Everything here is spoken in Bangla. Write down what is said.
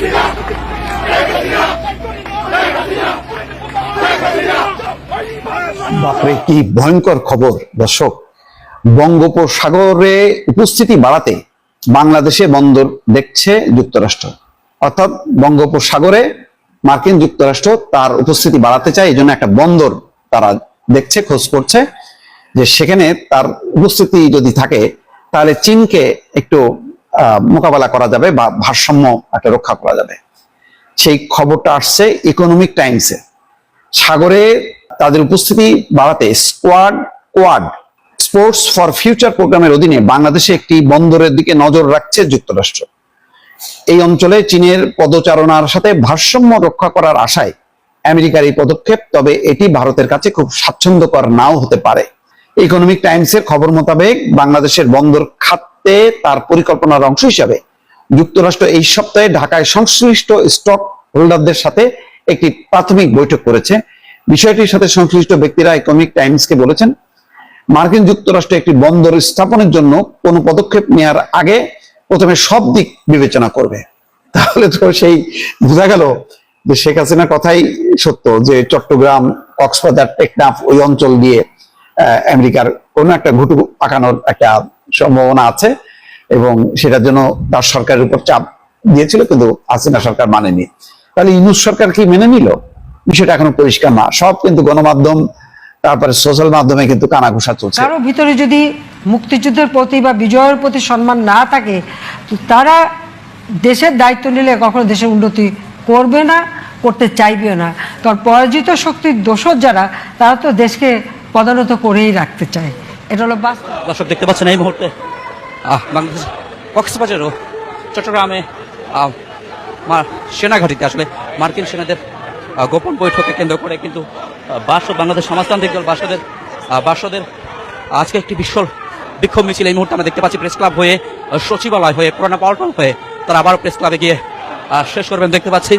Let's go! বাপরে, কি ভয়ঙ্কর খবর। দর্শক, বঙ্গোপসাগরে উপস্থিতি বাড়াতে বাংলাদেশে বন্দর দেখছে যুক্তরাষ্ট্র। অর্থাৎ বঙ্গোপসাগরে মার্কিন যুক্তরাষ্ট্র তার উপস্থিতি বাড়াতে চায় এই জন্য একটা বন্দর তারা দেখছে, খোঁজ করছে, যে সেখানে তার উপস্থিতি যদি থাকে, তাহলে চীনকে একটু মোকাবেলা করা যাবে বা ভারসাম্য একটা রক্ষা করা যাবে। সেই খবরটা আসছে ইকোনমিক টাইমসে সাগরে তাদের উপস্থিতি বাড়াতে squad Quad sports for future প্রোগ্রামের অধীনে বাংলাদেশে একটি বন্দরের দিকে নজর রাখছে যুক্তরাষ্ট্র। এই অঞ্চলে চীনের পদচারণার সাথে ভারসাম্য রক্ষা করার আশায় আমেরিকার এই পদক্ষেপ, তবে এটি ভারতের কাছে খুব স্বাচ্ছন্দ্যকর নাও হতে পারে। ইকোনমিক টাইমসের খবর মোতাবেক বাংলাদেশের বন্দর খাতে তার পরিকল্পনার অংশ হিসাবে যুক্তরাষ্ট্র এই সপ্তাহে ঢাকায় সংশ্লিষ্ট স্টক হোল্ডারদের সাথে একটি প্রাথমিক বৈঠক করেছে। বিষয়টির সাথে সংশ্লিষ্ট ব্যক্তিরা ইকোনমিক টাইমসকে বলেছেন, মার্কিন যুক্তরাষ্ট্র একটি বন্দর স্থাপনের জন্য কোনো পদক্ষেপ নেওয়ার আগে প্রথমে সব দিক বিবেচনা করবে। তাহলে তো সেই বোঝা গেল যে শেখ হাসিনার কথাই সত্য যে চট্টগ্রাম, কক্সবাজার টেকনাফ ওই অঞ্চল দিয়ে আমেরিকার কোনো একটা ঘুটু পাকানোর একটা সম্ভাবনা আছে। এবং সেটার জন্য তার সরকারের উপর চাপ দিয়েছিল কিন্তু হাসিনা সরকার মানেনি। তাহলে ইউনুস সরকার কি মেনে নিল? বিষয়টা এখনও পরিষ্কার না। সব কিন্তু গণমাধ্যম তারপরে সোশ্যাল মাধ্যমে কিন্তু কানাঘুষা চলছে। কারও ভিতরে যদি মুক্তিযুদ্ধের প্রতি বা বিজয়ের প্রতি সম্মান না থাকে তো তারা দেশের দায়িত্ব নিলে কখনো দেশের উন্নতি করবে না করতে চাইবেও না। কারণ পরাজিত শক্তির দোষর যারা তারা তো দেশকে পদানত করেই রাখতে চায়। এটা হলো বাস্তব। দর্শক দেখতে পাচ্ছেন এই মুহূর্তে। বাংলাদেশ কক্সবাজার ও চট্টগ্রামে সেনাঘাটিতে আসলে মার্কিন সেনাদের গোপন বৈঠকে কেন্দ্র করে কিন্তু বাসদ বাংলাদেশ সমাজতান্ত্রিক দল বাসদের বাসদের, আজকে একটি বিশাল বিক্ষোভ মিছিল এই মুহূর্তে আমরা দেখতে পাচ্ছি প্রেস ক্লাব হয়ে সচিবালয় হয়ে, পুরানা পল্টন হয়ে, তারা আবারও প্রেস ক্লাবে গিয়ে শেষ করবেন। দেখতে পাচ্ছি